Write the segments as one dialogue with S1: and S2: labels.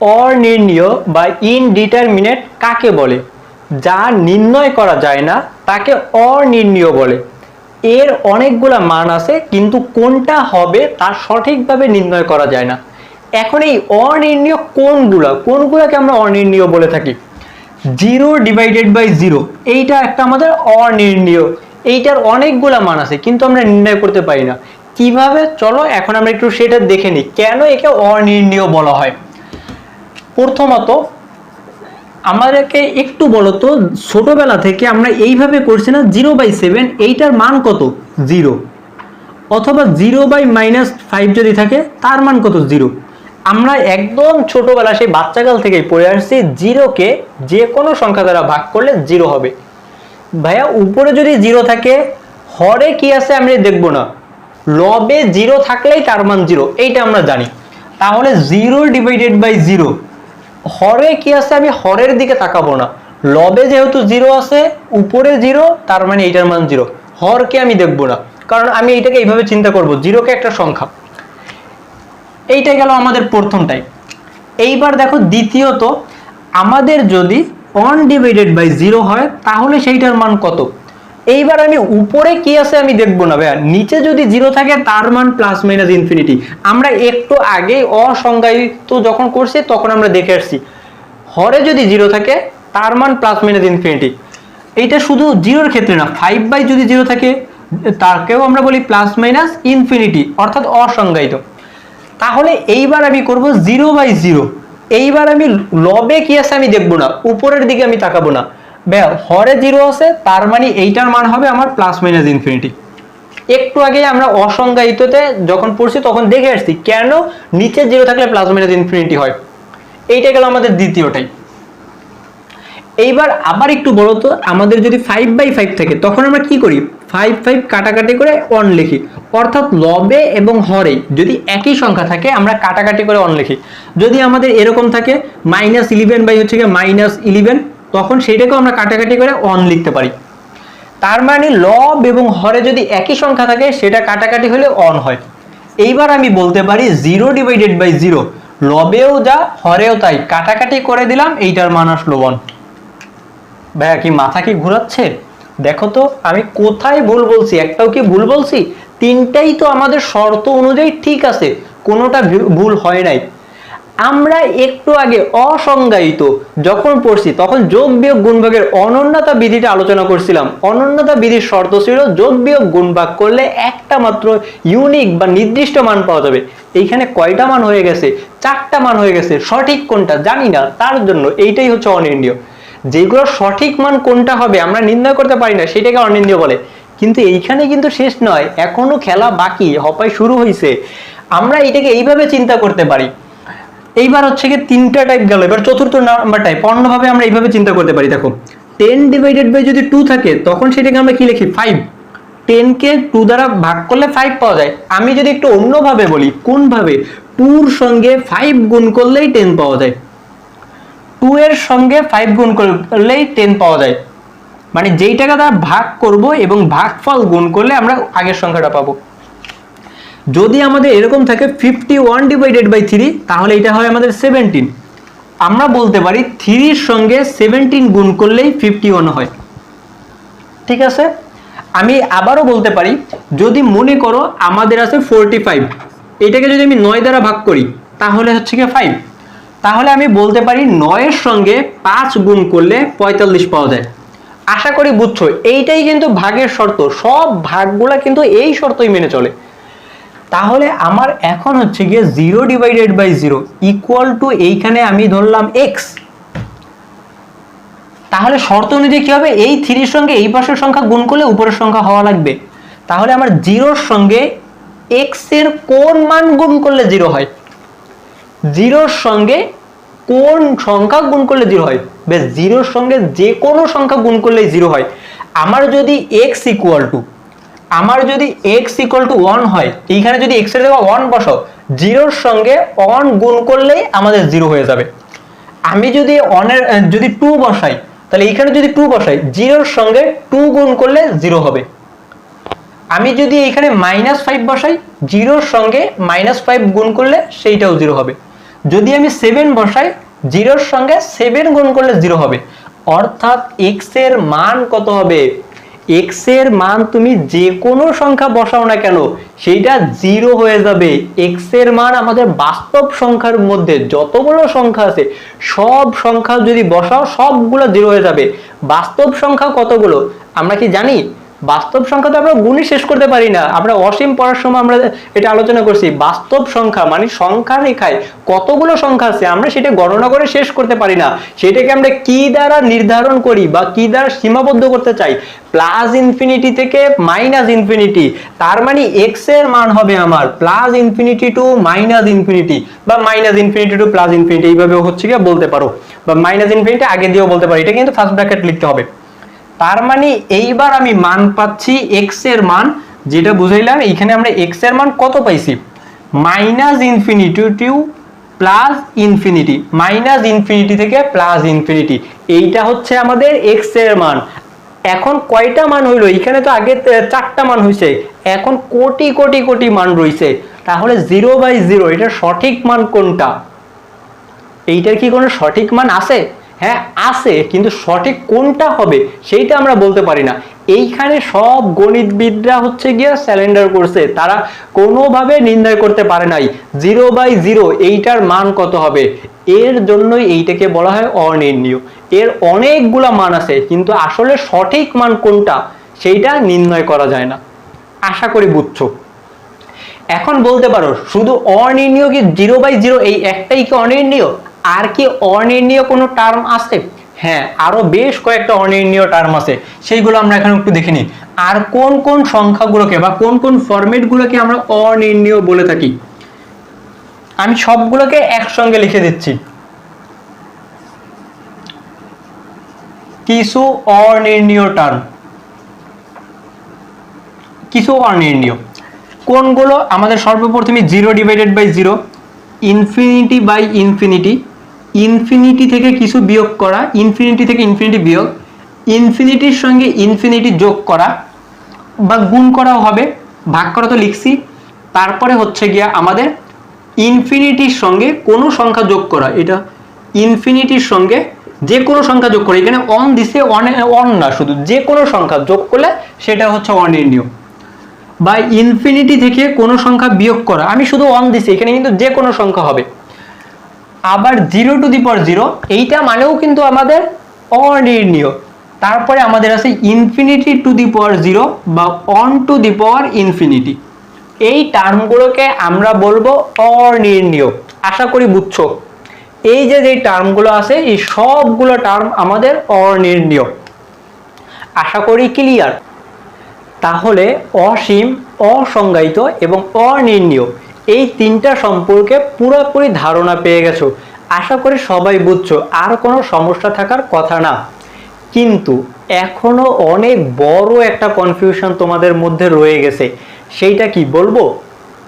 S1: অনির্ণীয় বা ইনডিটারমিনেট কাকে বলে? যা নির্ণয় করা যায় না, তাকে অনির্ণীয় বলে। এর অনেকগুলা মান আছে, কিন্তু কোনটা হবে তা সঠিকভাবে নির্ণয় করা যায় না। এখন এই অনির্ণীয় কোনগুলা? কোনগুলাকে আমরা অনির্ণীয় বলে থাকি? Zero divided by zero. এইটা একটা আমাদের অনির্ণীয়। এইটার অনেকগুলা মান আছে, কিন্তু আমরা নির্ণয় করতে পারি না। কীভাবে? চলো, এখন আমরা একটু সেটা দেখে নিই। কেন একে অনির্ণীয় বলা হয়? প্রথমত আমাদেরকে একটু বলো তো ছোটবেলা থেকে আমরা এইভাবে করছি না জিরো বাই সেভেন এইটার মান কত? জিরো অথবা জিরো বাই মাইনাস ফাইভ যদি থাকে তার মান কত জিরো আমরা একদম ছোটবেলা সেই বাচ্চাকাল থেকেই পড়ে আসছি জিরোকে যে কোনো সংখ্যা দ্বারা ভাগ করলে জিরো হবে। ভাইয়া উপরে যদি জিরো থাকে হরে কি আছে আমরা দেখব না। লবে জিরো থাকলেই তার মান জিরো এইটা আমরা জানি। তাহলে জিরো ডিভাইডেড বাই জিরো হরে কি আছে আমি হরের দিকে তাকাবো না। লবে যেহেতু জিরো আছে, উপরে জিরো তার মানে এইটার মান জিরো হরকে আমি দেখব না। কারণ আমি এইটাকে এইভাবে চিন্তা করব জিরোকে একটা সংখ্যা। এইটাই গেল আমাদের প্রথম প্রথমটাই এইবার দেখো দ্বিতীয়ত, আমাদের যদি অন ডিভাইডেড বাই জিরো হয়, তাহলে সেইটার মান কত? এইবার আমি উপরে কি আছে আমি দেখব না, ভাইয়া। নিচে যদি জিরো থাকে, তার মান প্লাস মাইনাস ইনফিনিটি আমরা একটু আগে অসংজ্ঞায়িত যখন করছি, তখন আমরা দেখে আসছি। হরে যদি জিরো থাকে, তার মান প্লাস মাইনাস ইনফিনিটি এইটা শুধু জিরোর ক্ষেত্রে না ফাইভ বাই যদি জিরো থাকে, তাকেও আমরা বলি প্লাস মাইনাস ইনফিনিটি অর্থাৎ অসংজ্ঞায়িত। তাহলে এইবার আমি করব জিরো বাই জিরো এইবার আমি লবে কি আছে আমি দেখব না, উপরের দিকে আমি তাকাবো না। হরে জিরো আছে, তার মানে এইটার মান হবে আমার প্লাস মাইনাস ইনফিনিটি একটু আগে আমরা অসংজ্ঞায়িততে যখন পড়ছি, তখন দেখে আসছি, কেন নিচে জিরো থাকলে প্লাস মাইনাস ইনফিনিটি হয়? এইটা গেল আমাদের দ্বিতীয়টাই। এইবার আবার একটু বলো তো, আমাদের যদি ফাইভ বাই ফাইভ থাকে, তখন আমরা কি করি? ফাইভ ফাইভ কাটাকাটি করে অন লিখি। অর্থাৎ লবে এবং হরে যদি একই সংখ্যা থাকে, আমরা কাটাকাটি করে অন লিখি। যদি আমাদের এরকম থাকে মাইনাস ইলেভেন বাই হচ্ছে গিয়ে মাইনাস ইলেভেন তখন সেটাকেও আমরা কাটাকাটি করে অন লিখতে পারি। তার মানে লব এবং হরে যদি একই সংখ্যা থাকে, সেটা কাটাকাটি হলে অন হয়। এইবার আমি বলতে পারি জিরো ডিভাইডেড বাই জিরো লবেও যা, হরেও তাই। কাটাকাটি করে দিলাম, এইটার মান আসলো ওয়ান ভাইয়া, কি মাথা কি ঘোরাচ্ছে? দেখো তো, আমি কোথায় ভুল বলছি, একটাও কি ভুল বলছি? তিনটাই তো আমাদের শর্ত অনুযায়ী ঠিক আছে, কোনোটা ভুল হয় নাই। আমরা একটু আগে অসংজ্ঞায়িত যখন পড়ছি, তখন যোগ বিয়োগ গুণভাগের অনন্যতা বিধিটা আলোচনা করছিলাম। অনন্যতা বিধির শর্ত ছিল যোগ বিয়োগ গুণভাগ করলে একটা মাত্র ইউনিক বা নির্দিষ্ট মান পাওয়া যাবে। এইখানে কয়টা মান হয়ে গেছে? চারটা মান হয়ে গেছে। সঠিক কোনটা জানি না, তার জন্য এইটাই হচ্ছে অনির্ণীয়। যেগুলো সঠিক মান কোনটা হবে আমরা নির্ণয় করতে পারি না, সেটাকে অনির্ণীয় বলে। কিন্তু এইখানে কিন্তু শেষ নয়, এখনও খেলা বাকি হপায় শুরু হয়েছে আমরা এটাকে এইভাবে চিন্তা করতে পারি। এইবার হচ্ছে কি তিনটা টাইপ গেল। এবার চতুর্থ নাম্বার টাইপ অন্যভাবে আমরা এইভাবে চিন্তা করতে পারি। দেখো টেন ডিভাইডেড বাই যদি টু থাকে, তখন সেটাকে আমরা কি লিখি? ফাইভ টেনকে টু দ্বারা ভাগ করলে ফাইভ পাওয়া যায়। আমি যদি একটু অন্যভাবে বলি, কোনভাবে? টুর সঙ্গে ফাইভ গুণ করলেই টেন পাওয়া যায়। টু এর সঙ্গে ফাইভ গুণ করলেই টেন পাওয়া যায়। মানে যেই টাকা দ্বারা ভাগ করব এবং ভাগফল গুণ করলে আমরা আগের সংখ্যাটা পাবো। যদি আমাদের এরকম থাকে fifty one divided by three তাহলে এটা হয় আমাদের সেভেন্টিন আমরা বলতে পারি থ্রির সঙ্গে সেভেন্টিন গুণ করলেই ফিফটি ওয়ান হয়। ঠিক আছে? আমি আবারও বলতে পারি, যদি মনে করো আমাদের আছে ফোরটি ফাইভ এটাকে যদি আমি নয় দ্বারা ভাগ করি, তাহলে হচ্ছে কি ফাইভ তাহলে আমি বলতে পারি নয়ের সঙ্গে পাঁচ গুণ করলে পঁয়তাল্লিশ পাওয়া যায়। আশা করি বুঝছ, এইটাই কিন্তু ভাগের শর্ত। সব ভাগগুলা কিন্তু এই শর্তই মেনে চলে। তাহলে আমার এখন হচ্ছে গিয়ে zero divided by zero equal to এইখানে আমি ধরলাম এক্স তাহলে শর্ত অনুযায়ী কী হবে? এই থ্রির সঙ্গে এই পাশের সংখ্যা গুণ করলে উপরের সংখ্যা হওয়া লাগবে। তাহলে আমার জিরোর সঙ্গে এক্সের কোন মান গুণ করলে জিরো হয়। জিরোর সঙ্গে কোন সংখ্যা গুণ করলে জিরো হয়। বেশ জিরোর সঙ্গে যে কোনো সংখ্যা গুণ করলেই জিরো হয়। আমার যদি এক্স ইকুয়াল টু আমার যদি এক্স ইকুয়াল টু ওয়ান হয়, এইখানে যদি এক্সের জায়গায় ওয়ান বসাও জিরোর সঙ্গে ওয়ান গুণ করলেই আমাদের জিরো হয়ে যাবে। আমি যদি ওয়ানের যদি টু বসাই, তাহলে এইখানে যদি টু বসাই জিরোর সঙ্গে টু গুণ করলে জিরো হবে। আমি যদি এইখানে মাইনাস ফাইভ বসাই জিরোর সঙ্গে মাইনাস ফাইভ গুণ করলে সেইটাও জিরো হবে। যদি আমি সেভেন বসাই জিরোর সঙ্গে সেভেন গুণ করলে জিরো হবে। অর্থাৎ এক্সের মান কত হবে? এক্সের মান তুমি যে কোনো সংখ্যা বসাও না কেন, সেইটা জিরো হয়ে যাবে। এক্সের মান আমাদের বাস্তব সংখ্যার মধ্যে যতগুলো সংখ্যা আছে, সব সংখ্যা যদি বসাও, সবগুলো জিরো হয়ে যাবে। বাস্তব সংখ্যা কতগুলো? আমরা কি জানি? বাস্তব সংখ্যা তো আমরা গুণই শেষ করতে পারি না। আমরা অসীম পড়ার সময় আমরা এটা আলোচনা করছি। বাস্তব সংখ্যা মানে সংখ্যা রেখায় কতগুলো সংখ্যা আছে, আমরা সেটা গণনা করে শেষ করতে পারি না। সেটাকে আমরা কি দ্বারা নির্ধারণ করি বা কি দ্বারা সীমাবদ্ধ করতে চাই? প্লাস ইনফিনিটি থেকে মাইনাস ইনফিনিটি। তার মানে এক্সের মান হবে আমার plus infinity to minus infinity বা minus infinity to plus infinity. এইভাবে হচ্ছে কি বলতে পারো। বা মাইনাস ইনফিনিটি আগে দিয়েও বলতে পারো। এটা কিন্তু ফার্স্ট ব্র্যাকেট লিখতে হবে। তার মানে এইবার আমি মান পাচ্ছি এক্সের মান, যেটা বুঝাইলাম, এইখানে আমরা এক্সের মান কত পাইছি? Minus infinity to plus infinity. Minus infinity থেকে প্লাস ইনফিনিটি। এইটা হচ্ছে আমাদের এক্সের মান। এখন কয়টা মান হইল? এখানে তো আগে চারটা মান হয়েছে এখন কোটি কোটি কোটি মান রইছে। তাহলে জিরো বাই জিরো এটা সঠিক মান কোনটা? এইটার কি কোনো সঠিক মান আছে? হ্যাঁ আছে, কিন্তু সঠিক কোনটা হবে সেইটা আমরা বলতে পারি না। এইখানে সব গণিতবিদরা হচ্ছে গিয়ে স্যালেন্ডার করছে, তারা কোনোভাবে নির্ণয় করতে পারে নাই। জিরো বাই জিরো এইটার মান কত হবে? এর জন্যই এইটাকে বলা হয় অনির্ণীয়। এর অনেকগুলা মান আছে, কিন্তু আসলে সঠিক মান কোনটা, সেইটা নির্ণয় করা যায় না। আশা করি বুঝছ। এখন বলতে পারো, শুধু অনির্ণীয় কি জিরো বাই জিরো এই একটাই কি অনির্ণীয়? আর কি অনির্ণীয় কোনো টার্ম আছে? হ্যাঁ আরও বেশ কয়েকটা অনির্ণীয় টার্ম আছে। সেইগুলো আমরা এখন একটু দেখে নিই। আর কোন কোন সংখ্যাগুলোকে বা কোন কোন ফরম্যাটগুলোকে আমরা অনির্ণীয় বলে থাকি? আমি সবগুলোকে একসঙ্গে লিখে দিচ্ছি। কিছু অনির্ণীয় টার্ম কিছু অনির্ণীয়। কোনগুলো? আমাদের সর্বপ্রথমে zero divided by zero infinity by infinity infinity থেকে কিছু বিয়োগ করা ইনফিনিটি থেকে ইনফিনিটি বিয়োগ ইনফিনিটির সঙ্গে ইনফিনিটি যোগ করা বা গুণ করাও হবে, ভাগ করা তো লিখছি। তারপরে হচ্ছে গিয়া আমাদের ইনফিনিটির সঙ্গে কোনো সংখ্যা যোগ করা, এটা ইনফিনিটির সঙ্গে যে কোনো সংখ্যা যোগ করা, এখানে অন দিছে অন অন না, শুধু যে কোনো সংখ্যা যোগ করলে সেটা হচ্ছে অনির্ণীয়। বা ইনফিনিটি থেকে কোনো সংখ্যা বিয়োগ করা, আমি শুধু অন দিছি, এখানে কিন্তু যে কোনো সংখ্যা হবে। আবার zero to the power zero এইটা মানেও কিন্তু আমাদের অনির্ণীয়। তারপরে আমাদের আছে infinity to the power zero বা one to the power infinity এই টার্মগুলোকে আমরা বলব অনির্ণীয়। আশা করি বুঝছ? এই যে যে টার্মগুলো আছে, এই সবগুলো টার্ম আমাদের অনির্ণীয়। আশা করি ক্লিয়ার তাহলে অসীম, অসংজ্ঞায়িত এবং অনির্ণীয়। এই তিনটা সম্পর্কে পুরোপুরি ধারণা পেয়ে গেছো। আশা করি সবাই বুঝছ, আর কোনো সমস্যা থাকার কথা না। কিন্তু এখনও অনেক বড় একটা কনফিউশন তোমাদের মধ্যে রয়ে গেছে। সেইটা কি বলব?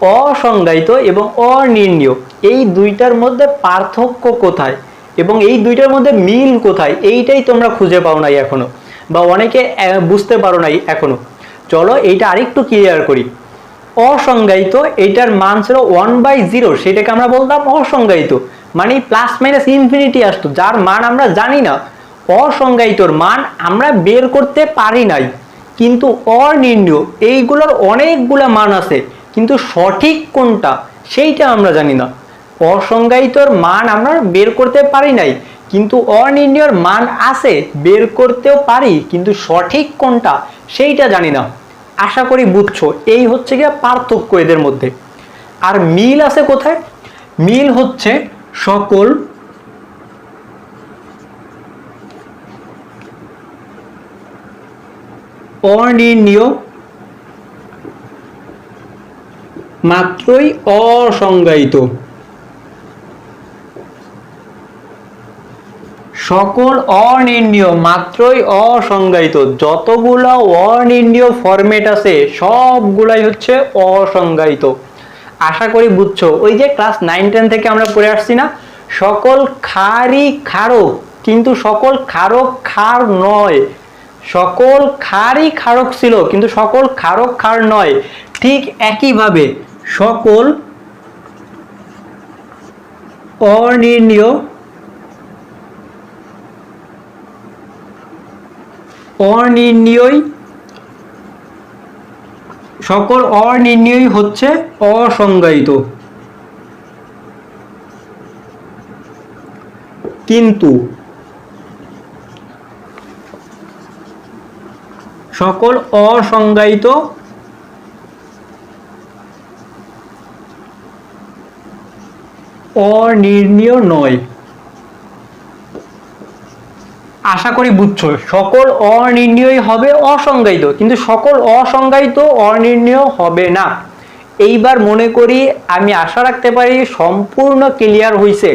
S1: অসংজ্ঞায়িত এবং অনির্ণীয়। এই দুইটার মধ্যে পার্থক্য কোথায়? এবং এই দুইটার মধ্যে মিল কোথায়? এইটাই তোমরা খুঁজে পাও নাই এখনও। বা অনেকে বুঝতে পারো নাই এখনও। চলো এইটা আরেকটু ক্লিয়ার করি। অসংজ্ঞায়িত, এইটার মান ছিল ওয়ান বাই জিরো সেটাকে আমরা বলতাম অসংজ্ঞায়িত। মানে প্লাস মাইনাস ইনফিনিটি আসতো, যার মান আমরা জানি না। অসংজ্ঞায়িতর মান আমরা বের করতে পারি নাই। কিন্তু অনির্ণীয়, এইগুলোর অনেকগুলা মান আছে, কিন্তু সঠিক কোনটা, সেইটা আমরা জানি না। অসংজ্ঞায়িতর মান আমরা বের করতে পারি নাই, কিন্তু অনির্ণীয়র মান আছে, বের করতেও পারি, কিন্তু সঠিক কোনটা, সেইটা জানি না। আশা করি বুঝছ, এই হচ্ছে গিয়ে পার্থক্য এদের মধ্যে। আর মিল আছে কোথায়? মিল হচ্ছে সকল অনির্ণীয় মাত্রই অসংজ্ঞায়িত। সকল অনির্ণীয়, মাত্রই অসংজ্ঞায়িত। যতগুলো অনির্ণীয় ফরম্যাট আছে, সবগুলাই হচ্ছে অসংজ্ঞায়িত। আশা করি বুঝছ, ওই যে ক্লাস নাইন টেন থেকে আমরা পড়ে আসছি না, সকল খারই খারক কিন্তু সকল খারক খার নয়। সকল খারই খারক ছিল, কিন্তু সকল খারক খার নয়। ঠিক একইভাবে সকল অনির্ণীয় অনির্ণীয়। সকল অনির্ণীয় হচ্ছে অসংজ্ঞায়িত। কিন্তু সকল অসংজ্ঞায়িত অনির্ণীয় নয়। আশা করি বুঝছ, সকল অনির্ণীয় হবে অসংজ্ঞায়িত, কিন্তু সকল অসংজ্ঞায়িত অনির্ণীয় হবে না। এইবার মনে করি আমি আশা রাখতে পারি সম্পূর্ণ ক্লিয়ার হয়েছে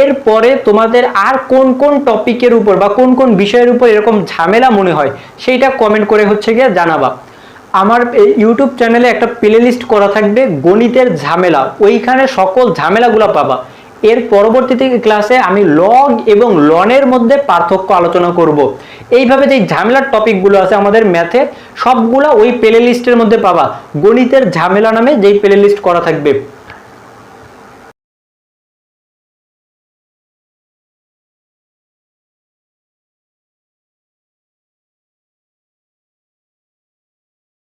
S1: এরপরে তোমাদের আর কোন কোন টপিকের উপর বা কোন কোন বিষয়ের উপর এরকম ঝামেলা মনে হয়, সেইটা কমেন্ট করে হচ্ছে গিয়ে জানাবা। আমার ইউটিউব চ্যানেলে একটা প্লে লিস্ট করা থাকবে, গণিতের ঝামেলা, ওইখানে সকল ঝামেলাগুলো পাবা। এর পরবর্তীতে ক্লাসে আমি লগ এবং লনের মধ্যে পার্থক্য আলোচনা করব। এইভাবে যে ঝামেলার টপিকগুলো আছে আমাদের ম্যাথে সবগুলা ওই প্লে লিস্টের মধ্যে পাবা। গণিতের ঝামেলা নামে যেই প্লে লিস্ট করা থাকবে।